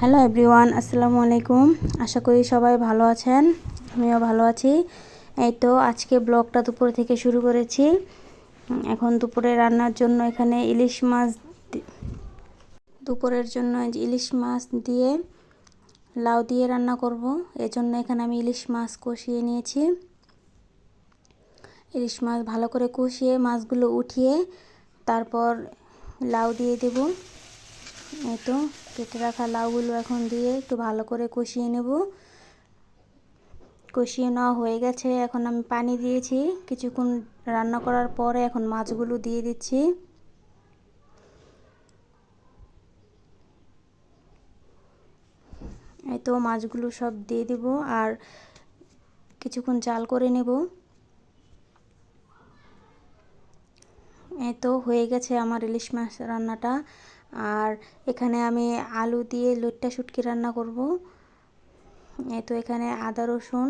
Hello everyone আসসালামু আলাইকুম আশা করি সবাই ভালো আছেন। আমিও ভালো আছি। এই তো আজকে ব্লগটা দুপুর থেকে শুরু করেছি। এখন দুপুরে রান্নার জন্য এখানে ইলিশ মাছ দুপুরের জন্য ইলিশ মাছ দিয়ে লাউ দিয়ে রান্না করব। এজন্য এখানে আমি ইলিশ মাছ কষিয়ে নিয়েছি। ইলিশ মাছ ভালো করে কষিয়ে মাছগুলো উঠিয়ে তারপর লাউ দিয়ে দেব। তো কেটে রাখা লাউগুলো এখন দিয়ে একটু ভালো করে কষিয়ে নেব। কষিয়ে নেওয়া হয়ে গেছে। এখন আমি পানি দিয়েছি। কিছুক্ষণ রান্না করার পরে এখন মাছগুলো দিয়ে দিচ্ছি। এই তো মাছগুলো সব দিয়ে দিব আর কিছুক্ষণ জাল করে নেব। এই তো হয়ে গেছে আমার ইলিশ মাছ রান্নাটা। আর এখানে আমি আলু দিয়ে লইট্টা শুটকি রান্না করব। এই তো এখানে আদা, রসুন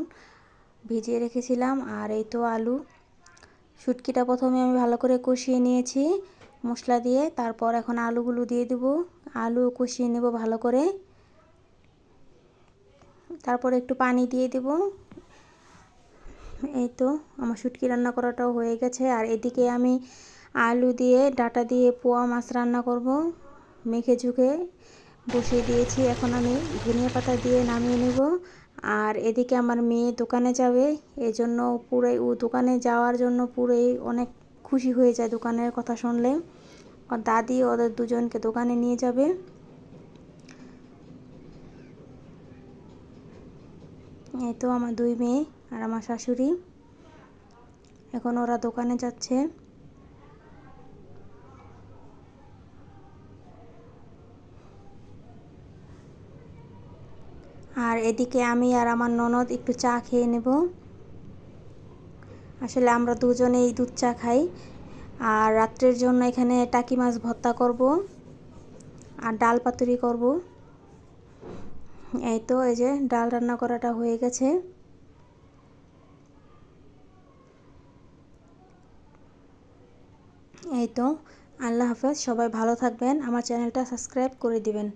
ভিজিয়ে রেখেছিলাম আর এই তো আলু। শুটকিটা প্রথমে আমি ভালো করে কষিয়ে নিয়েছি মশলা দিয়ে, তারপর এখন আলুগুলো দিয়ে দেব। আলু কষিয়ে নেব ভালো করে। তারপর একটু পানি দিয়ে দেব। এই তো আমার শুটকি রান্না করাটাও হয়ে গেছে। আর এদিকে আমি আলু দিয়ে ডাটা দিয়ে পোয়া মাছ রান্না করব। মেখে ঝুঁকে বসিয়ে দিয়েছি। এখন আমি ধনিয়া পাতা দিয়ে নামিয়ে নেব। আর এদিকে আমার মেয়ে দোকানে যাবে। এজন্য পুরোই ও দোকানে যাওয়ার জন্য পুরোই অনেক খুশি হয়ে যায় দোকানের কথা শুনলে। আর দাদি, ওদের দুজনকে দোকানে নিয়ে যাবে। এই তো আমার দুই মেয়ে আর আমার শাশুড়ি। এখন ওরা দোকানে যাচ্ছে। আর এদিকে আমি আর আমার ননদ একটু চা খেয়ে নেব। আসলে আমরা দুজনেই দুধ চা খাই। আর রাত্রের জন্য এখানে টাকি মাছ ভর্তা করব আর ডাল পাতুরি করব। এই তো, এই যে ডাল রান্না করাটা হয়ে গেছে। এই তো, আল্লাহ হাফেজ, সবাই ভালো থাকবেন। আমার চ্যানেলটা সাবস্ক্রাইব করে দিবেন।